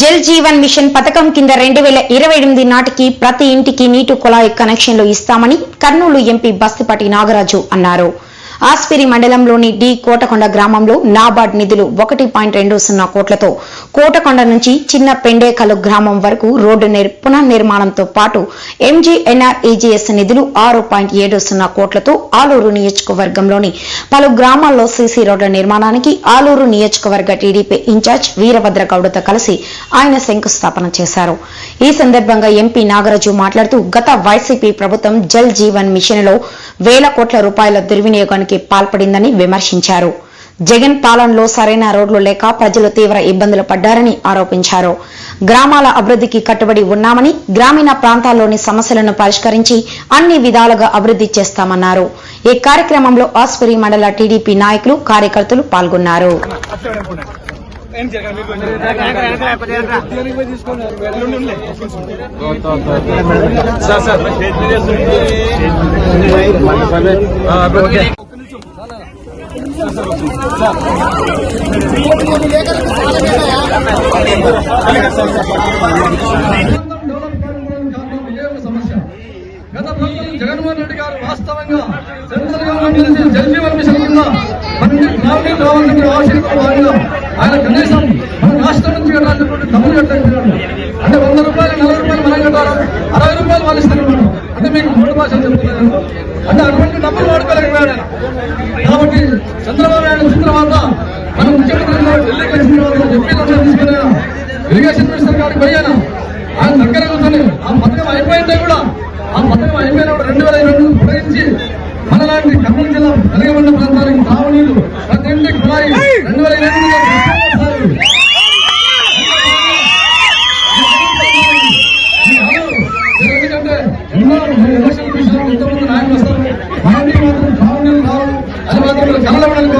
Jal Jeevan machine పథకం కింద రెండు వేల ఇరవై ఎనిమిది నాటికి ప్రతి ఇంటికి నీటి కుళాయి కనెక్షన్లు ఇస్తామని కర్నూలు ఎంపీ బస్తిపాటి నాగరాజు అన్నారు. ఆస్పిరి మండలంలోని డి కోటకొండ గ్రామంలో నాబార్డ్ నిధులు ఒకటి పాయింట్ రెండు సున్నా కోట్లతో కోటకొండ నుంచి చిన్న పెండేకలు గ్రామం వరకు రోడ్డు పునర్నిర్మాణంతో పాటు ఎంజీఎన్ఆర్ఈజీఎస్ నిధులు ఆరు పాయింట్ ఏడు సున్నా కోట్లతో ఆలూరు నియోజకవర్గంలోని పలు గ్రామాల్లో సీసీ రోడ్ల నిర్మాణానికి ఆలూరు నియోజకవర్గ టీడీపీ ఇన్ఛార్జ్ వీరభద్ర గౌడతో కలిసి ఆయన శంకుస్థాపన చేశారు. ఈ సందర్భంగా ఎంపీ నాగరాజు మాట్లాడుతూ గత వైసీపీ ప్రభుత్వం జల్ జీవన్ మిషన్లో వేల కోట్ల రూపాయల దుర్వినియోగానికి పాల్పడిందని విమర్శించారు. జగన్ పాలనలో సరైన రోడ్లు లేక ప్రజలు తీవ్ర ఇబ్బందులు పడ్డారని ఆరోపించారు. గ్రామాల అభివృద్ధికి కట్టుబడి ఉన్నామని గ్రామీణ ప్రాంతాల్లోని సమస్యలను పరిష్కరించి అన్ని విధాలుగా అభివృద్ధి చేస్తామన్నారు. ఈ కార్యక్రమంలో ఆస్పురి మండల టీడీపీ నాయకులు కార్యకర్తలు పాల్గొన్నారు. సార్ గత ప్రభుత్వం జగన్మోహన్ రెడ్డి గారు వాస్తవంగా సెంట్రల్ గవర్నమెంట్ నుంచి జల్ మిషన్ కింద మంచి గ్రామీణ రావాల్సిన ఆశయంతో భాగంగా ఆయన కనీసం మన రాష్ట్రం నుంచి కట్టాల్సినటువంటి డబ్బులు కట్టలేకపోయాడు అంటే వంద రూపాయలు నలభై రూపాయలు మనం కట్టాలి అరవై రూపాయలు వాళ్ళు ఇస్తారు మనం అంటే మీకు చెప్తున్నాను అంటే అటువంటి డబ్బులు వాడుకోలేకపోయాడు కాబట్టి చంద్రబాబు నాయుడు వచ్చిన తర్వాత మనం ముఖ్యమంత్రి గారు ఢిల్లీకి వచ్చిన తర్వాత ఎంపీలు తీసుకుని ఇరిగేషన్ మినిస్టర్ గారికి పోయాను ఆయన దగ్గర కూర్చొని ఆ పథకం అయిపోయిందే కూడా ఆ పథకం అయిపోయినప్పుడు రెండు వేల ఇరవై రెండు పొడిగించి మనలాంటి కర్నూలు జిల్లా వెలగబడిన ప్రాంతానికి తాగునీళ్ళు ప్రతి ఇంటికి కుళాయి రెండు వేల ఇరవై ఎందుకంటే ఎలక్షన్ నాయకులు వస్తారు మాత్రం రావు అది మాత్రం కలవడానికి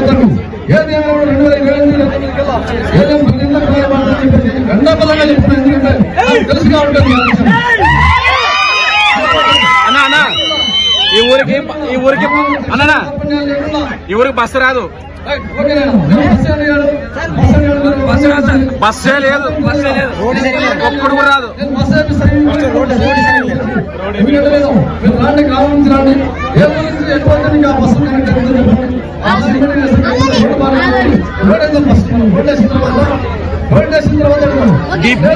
రెండు వేల ఇరవై ఎనిమిది చెప్పేసి గండాపదంగా ఎందుకంటే తెలుసు కాబట్టి ఈ ఈ ఊరికి ఈ ఊరికి అన్న ఈ ఊరికి బస్సు రాదు. బస్సే లేదు. ఒక్కడు కూడా రాదు. లేదు బస్సే లేదు రాండి గ్రామం నుంచి రాండి ఏ నుంచి బస్సు అవుతుంది చెప్పండి. ఆ బాగాలేదు. రోడ్ వేద్దాం ఫస్ట్ మనం. రోడ్ వేసిన తర్వాత రోడ్ వేసిన తర్వాత డీప్.